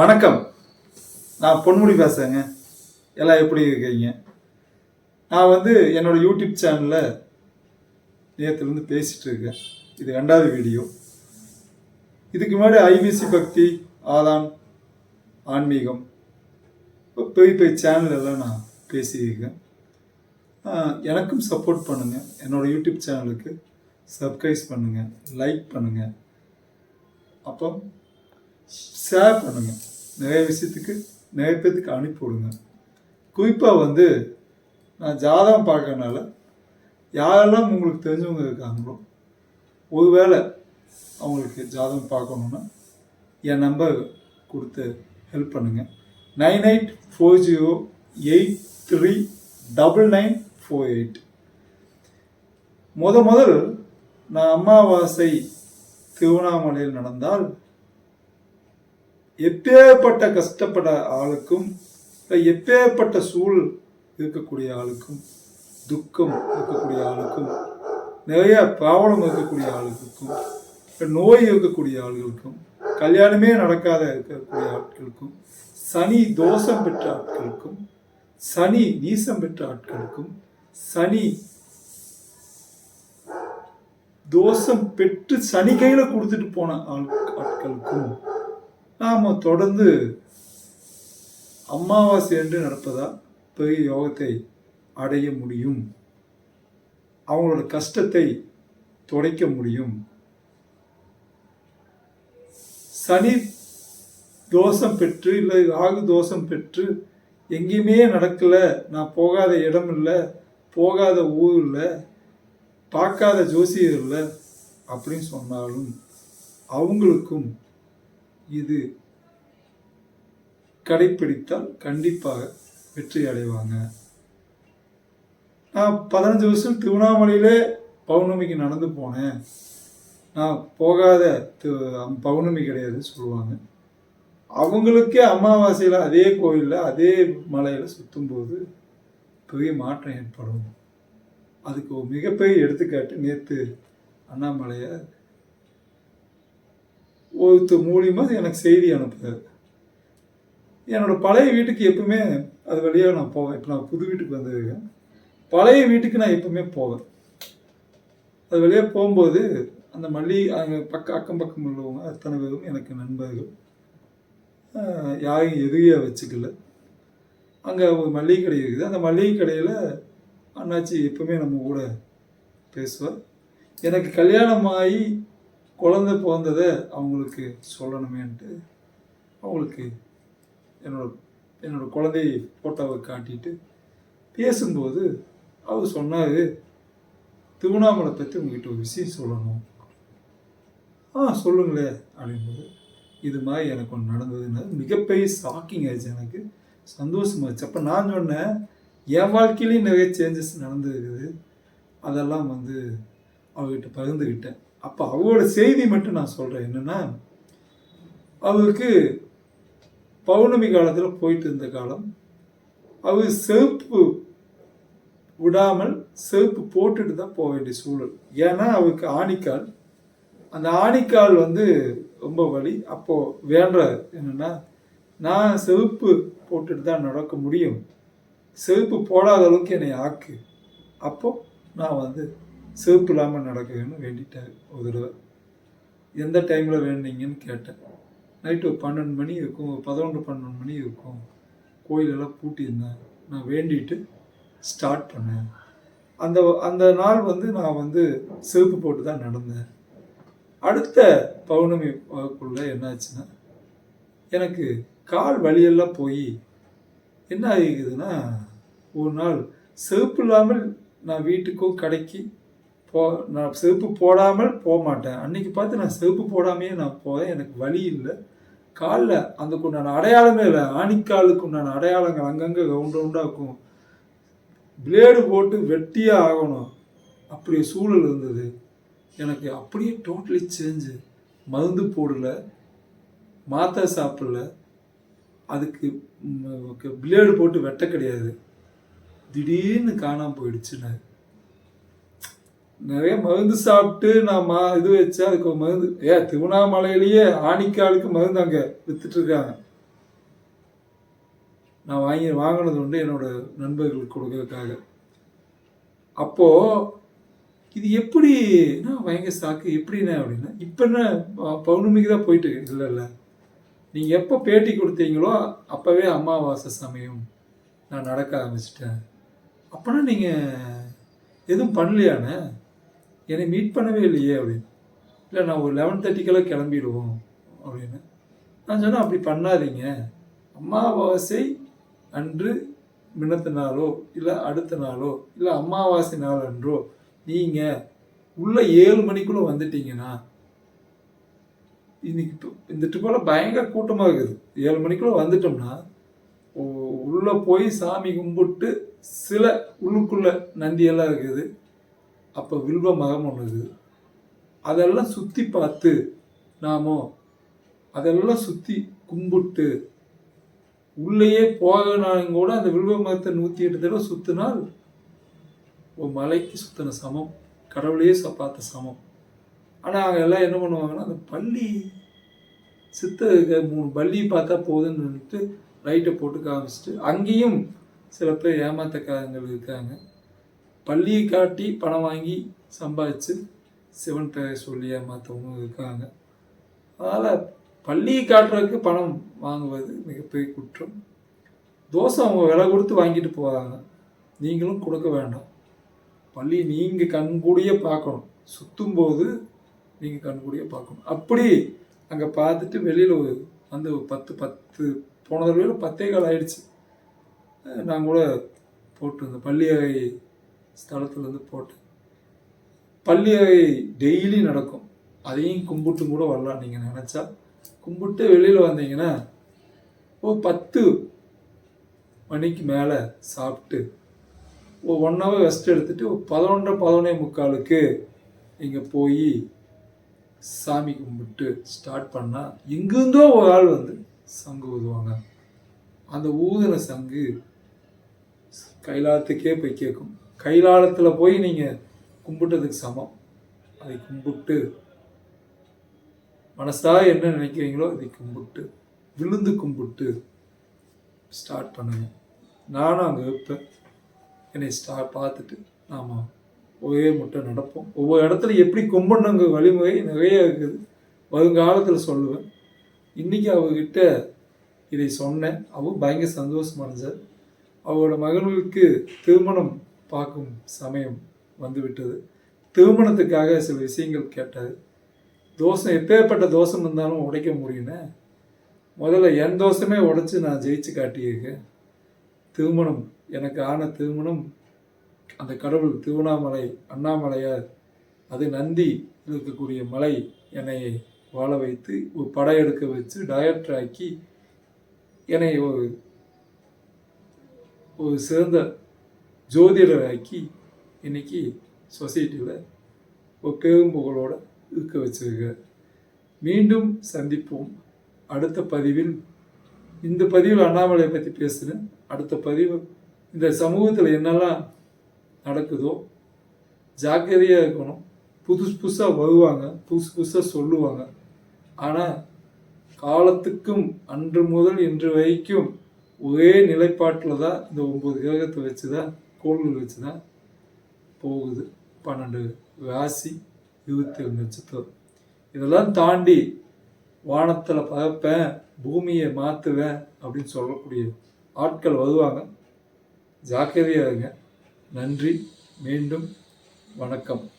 வணக்கம். நான் பொன்முடி பேசுகிறேங்க எல்லாம் எப்படி இருக்கீங்க? நான் வந்து என்னோடய யூடியூப் சேனலில் நேற்றுலேருந்து பேசிகிட்டு இருக்கேன். இது ரெண்டாவது வீடியோ. இதுக்கு முன்னாடி ஐபிசி பக்தி ஆதான் ஆன்மீகம் பெரிய பெரிய சேனல் எல்லாம் நான் பேசியிருக்கேன். எனக்கும் சப்போர்ட் பண்ணுங்கள் என்னோட யூடியூப் சேனலுக்கு சப்ஸ்கிரைப் பண்ணுங்கள் லைக் பண்ணுங்கள் அப்போ ஷேர் பண்ணுங்கள் நிறைய விஷயத்துக்கு நிறைய பேர்த்துக்கு அனுப்பி விடுங்க. குறிப்பாக வந்து நான் ஜாதகம் பார்க்கறனால யாரெல்லாம் உங்களுக்கு தெரிஞ்சவங்க இருக்காங்களோ ஒருவேளை அவங்களுக்கு ஜாதகம் பார்க்கணுன்னா என் நம்பர் கொடுத்து ஹெல்ப் பண்ணுங்கள் nine eight four zero eight three double nine four eight முத முதல் நான் அமாவாசை திருவண்ணாமலையில் நடந்தால் எப்பேற்பட்ட கஷ்டப்பட ஆளுக்கும் எப்பேற்பட்ட சூழ் இருக்கக்கூடிய ஆளுக்கும் துக்கம் இருக்கக்கூடிய ஆளுக்கும் நிறைய ப்ராப்ளம் இருக்கக்கூடிய ஆளுகளுக்கும் நோய் இருக்கக்கூடிய ஆளுகளுக்கும் கல்யாணமே நடக்காத இருக்கக்கூடிய ஆட்களுக்கும் சனி தோஷம் பெற்ற ஆட்களுக்கும் சனி நீசம் பெற்ற ஆட்களுக்கும் சனி தோஷம் பெற்று சனி கையில் கொடுத்துட்டு போன ஆள் ஆட்களுக்கும் நாம் தொடர்ந்து அமாவாசை என்று நடப்பதா பெரிய யோகத்தை அடைய முடியும். அவங்களோட கஷ்டத்தை துடைக்க முடியும். சனி தோஷம் பெற்று இல்லை ராகு தோஷம் பெற்று எங்கேயுமே நடக்கல நான் போகாத இடம் இல்லை போகாத ஊர் இல்லை பார்க்காத ஜோசியர் இல்லை அப்படின்னு சொன்னாலும் அவங்களுக்கும் இது கடைப்பிடித்தால் கண்டிப்பாக வெற்றி அடைவாங்க. நான் பதினஞ்சு வருஷம் திருவண்ணாமலையிலே பௌர்ணமிக்கு நடந்து போனேன். நான் போகாத பௌர்ணமி கிடையாது சொல்லுவாங்க. அவங்களுக்கே அமாவாசையில் அதே கோயிலில் அதே மலையில் சுற்றும்போது பெரிய மாற்றம் ஏற்படும். அதுக்கு ஒரு மிகப்பெரிய எடுத்துக்காட்டு நேற்று அண்ணாமலையை ஒருத்தர் மூலியமாக எனக்கு செய்தி அனுப்புது என்னோட பழைய வீட்டுக்கு எப்பவுமே அது வழியாக நான் போவேன். இப்போ நான் புது வீட்டுக்கு வந்திருக்கேன். பழைய வீட்டுக்கு நான் எப்பவுமே போவேன். அது வழியாக போகும்போது அந்த மல்லி அங்கே பக்க அக்கம் பக்கம் உள்ளவங்க அத்தனை பேரும் எனக்கு நண்பர்கள். யாரையும் எதிரியாக வச்சுக்கல. அங்கே ஒரு மளிகை கடை இருக்குது. அந்த மளிகை கடையில் அண்ணாச்சி எப்பவுமே நம்ம கூட பேசுவார் எனக்கு கல்யாணம் ஆகி குழந்தை பிறந்ததை அவங்களுக்கு சொல்லணுமேன்ட்டு அவங்களுக்கு என்னோட என்னோட குழந்தை ஃபோட்டோவை காட்டிட்டு பேசும்போது அவர் சொன்னார் திருவண்ணாமலை பற்றி உங்ககிட்ட ஒரு விஷயம் சொல்லணும். ஆ சொல்லுங்களே அப்படின்போது இது மாதிரி எனக்கு ஒன்று நடந்ததுன்னா மிகப்பெரிய ஷாக்கிங் ஆயிடுச்சு எனக்கு. சந்தோஷமாச்சு அப்போ நான் சொன்னேன் என் வாழ்க்கையிலையும் நிறைய சேஞ்சஸ் நடந்துருக்குது. அதெல்லாம் வந்து அவர்கிட்ட பகிர்ந்துக்கிட்டேன் அப்போ அவரோட செய்தி மட்டும் நான் சொல்கிறேன் என்னென்னா அவருக்கு பௌர்ணமி காலத்தில் போயிட்டு இருந்த காலம் அவர் செருப்பு விடாமல் செருப்பு போட்டுட்டு தான் போக வேண்டிய சூழல். ஏன்னா அவருக்கு ஆணிக்கால். அந்த ஆணிக்கால் வந்து ரொம்ப வலி. அப்போது வேண்டார் என்னென்னா நான் செருப்பு போட்டுட்டு தான் நடக்க முடியும். செருப்பு போடாத அளவுக்கு என்னை ஆக்கு. அப்போ நான் வந்து சிவப்பு இல்லாமல் நடக்கணும்னு வேண்டிட்டார் ஒரு தடவை. எந்த டைமில் வேண்டீங்கன்னு கேட்டேன். நைட்டு ஒரு பன்னெண்டு மணி இருக்கும் ஒரு பதினொன்று பன்னெண்டு மணி இருக்கும். கோயிலெல்லாம் பூட்டியிருந்தேன். நான் வேண்டிட்டு ஸ்டார்ட் பண்ணேன். அந்த அந்த நாள் வந்து நான் வந்து செருப்பு போட்டு தான் நடந்தேன். அடுத்த பௌர்ணமி வகுப்புள்ள என்னாச்சுன்னா எனக்கு கால் வலியெல்லாம் போய் என்ன ஆகிக்குதுன்னா ஒரு நாள் செருப்பு இல்லாமல் நான் வீட்டுக்கும் கடைக்கு போ நான் செருப்பு போடாமல் போக மாட்டேன் அன்னைக்கு பார்த்து நான் செருப்பு போடாமையே நான் போவேன் எனக்கு வழி இல்லை. காலில் அதுக்கு உண்டான அடையாளமே இல்லை. ஆணிக்காலுக்கு உண்டான அடையாளங்கள் அங்கங்கே ரவுண்ட் ரவுண்டாக இருக்கும். பிளேடு போட்டு வெட்டியே ஆகணும். அப்படி சூழல் இருந்தது. எனக்கு அப்படியே டோட்டலி சேஞ்சு மருந்து போடல. மாத்திரை சாப்பிடல. அதுக்கு பிளேடு போட்டு வெட்ட கிடையாது. திடீர்னு காணாமல் போயிடுச்சுன்னு. நிறைய மருந்து சாப்பிட்டு நான் மா இது வச்சேன். அதுக்கு ஒரு மருந்து. ஏ திருவண்ணாமலையிலேயே ஆணிக்காலுக்கு மருந்து அங்கே விற்றுட்ருக்காங்க நான் வாங்கி வாங்கினது உண்டு என்னோட நண்பர்களுக்கு கொடுக்கறதுக்காக. அப்போது இது எப்படி நான் பயங்கர சாக்கு எப்படிண்ணே அப்படின்னா இப்போ என்ன பௌர்ணமிக்கு தான் போயிட்டு இல்லை இல்லை. நீங்கள் எப்போ பேட்டி கொடுத்தீங்களோ அப்போவே அமாவாசை சமயம் நான் நடக்க ஆரம்பிச்சிட்டேன். அப்போனா நீங்கள் எதுவும் பண்ணலையாண்ணே? என்னை மீட் பண்ணவே இல்லையே அப்படின்னு. இல்லை நான் ஒரு லெவன் தேர்ட்டிக்கெல்லாம் கிளம்பிடுவோம் அப்படின்னு. நான் சொன்னேன் அப்படி பண்ணாதீங்க. அமாவாசை அன்று மின்னத்த நாளோ இல்லை அடுத்த நாளோ இல்லை அமாவாசை நாள் அன்றோ நீங்கள் உள்ள ஏழு மணிக்குள்ளே வந்துட்டீங்கன்னா இன்னைக்கு இப்போ இந்த ட்ரிப்பில் பயங்கர கூட்டமாக இருக்குது. ஏழு மணிக்குள்ளே வந்துட்டோம்னா உள்ளே போய் சாமி கும்பிட்டு சில உள்ளுக்குள்ள நந்தியெல்லாம் இருக்குது. அப்போ வில்வ மரம் ஒன்று அதெல்லாம் சுற்றி பார்த்து நாமோ அதெல்லாம் சுற்றி கும்பிட்டு உள்ளேயே போகனாலும் கூட அந்த வில்வ மரத்தை நூற்றி எட்டு தடவை சுற்றினால் ஒரு மலைக்கு சுற்றின சமம் கடவுளையே ச- பார்த்த சமம். ஆனால் அவங்க எல்லாம் என்ன பண்ணுவாங்கன்னா அந்த பள்ளி சித்த இருக்க மூணு பள்ளி பார்த்தா போதுன்னு சொல்லிட்டு லைட்டை போட்டு காமிச்சிட்டு அங்கேயும் சில பேர் ஏமாத்தக்காரங்கள் இருக்காங்க. பள்ளியை காட்டி பணம் வாங்கி சம்பாதிச்சு சிவன் பெயரை சொல்லி ஏமாத்தவங்க இருக்காங்க. அதனால் பள்ளியை காட்டுறதுக்கு பணம் வாங்குவது மிகப்பெரிய குற்றம். தோசை அவங்க விலை கொடுத்து வாங்கிட்டு போகிறாங்க நீங்களும் கொடுக்க வேண்டாம். பள்ளி நீங்கள் கண்கூடியே பார்க்கணும். சுத்தும்போது நீங்கள் கண்கூடியே பார்க்கணும். அப்படி அங்கே பார்த்துட்டு வெளியில் ஒரு வந்து பத்து பத்து போன தடவை பத்தே கால் ஆயிடுச்சு. நான் கூட போட்டிருந்தேன். ஸ்தலத்தில் ஸ்தலத்துலேருந்து போட்டேன் பள்ளியறை டெய்லி நடக்கும். அதையும் கும்பிட்டு கூட வரலாம் நீங்கள் நினச்சா. கும்பிட்டு வெளியில் வந்தீங்கன்னா ஓ பத்து மணிக்கு மேலே சாப்பிட்டு ஓ ஒன் ஹவர் ரெஸ்ட் எடுத்துகிட்டு ஒரு பதினொன்றரை பதினொன்னே முக்காலுக்கு இங்கே போய் சாமி கும்பிட்டு ஸ்டார்ட் பண்ணால் எங்கிருந்தோ ஒரு ஆள் வந்து சங்கு ஊதுவாங்க. அந்த ஊதின சங்கு கைலாத்துக்கே போய் கேட்கும். கைலாலத்தில் போய் நீங்கள் கும்பிட்டதுக்கு சமம். அதை கும்பிட்டு மனசாக என்ன நினைக்கிறீங்களோ அதை கும்பிட்டு விழுந்து கும்பிட்டு ஸ்டார்ட் பண்ணுங்க. நானும் அங்கே வைப்பேன் என்னை ஸ்டார்ட் பார்த்துட்டு நாம் ஒரே முட்டை நடப்போம். ஒவ்வொரு இடத்துல எப்படி கும்பிடணுங்க வழிமுறை நிறைய இருக்குது. வருங்காலத்தில் சொல்லுவேன். இன்றைக்கி அவர்கிட்ட இதை சொன்னேன். அவ பயங்கர சந்தோஷம் அடைஞ்சார் அவரோட மகன்களுக்கு திருமணம் பார்க்கும் சமயம் வந்துவிட்டது. திருமணத்துக்காக சில விஷயங்கள் கேட்டது. தோஷம் எப்பேற்பட்ட தோசம் இருந்தாலும் உடைக்க முடியும்னே? முதல்ல என் தோசமே உடைச்சி நான் ஜெயிச்சு காட்டியிருக்கேன் திருமணம் எனக்கு ஆன திருமணம் அந்த கடவுள் திருவண்ணாமலை அண்ணாமலையார் அது நந்தி இருக்கக்கூடிய மலை என்னை வாழ வைத்து ஒரு படையெடுக்க வச்சு டயட் ஆக்கி என்னை ஒரு ஒரு சிறந்த ஜோதிடராக்கி இன்னைக்கு சொசைட்டியில் ஒரு பெரும் இருக்க வச்சிருக்கார். மீண்டும் சந்திப்போம். அடுத்த பதிவில் இந்த பதிவில் அண்ணாமலையை பற்றி பேசுகிறேன் அடுத்த பதிவு இந்த சமூகத்தில் என்னெல்லாம் நடக்குதோ ஜாக்கிரதையாக இருக்கணும். புதுசு புதுசாக வருவாங்க புதுசு புதுசாக சொல்லுவாங்க. ஆனால் காலத்துக்கும் அன்று முதல் இன்று வரைக்கும் ஒரே நிலைப்பாட்டில் தான் இந்த ஒம்பது கிரகத்தை வச்சு தான் கோள்கள் வச்சு தான் போகுது. பன்னெண்டு ராசி இருபத்தி ஏழு நட்சத்திரம். இதெல்லாம் தாண்டி வானத்தில் பறப்பேன் பூமியை மாற்றுவேன் அப்படின்னு சொல்லக்கூடிய ஆட்கள் வருவாங்க. ஜாக்கிரதையாக இருங்க. நன்றி. மீண்டும் வணக்கம்.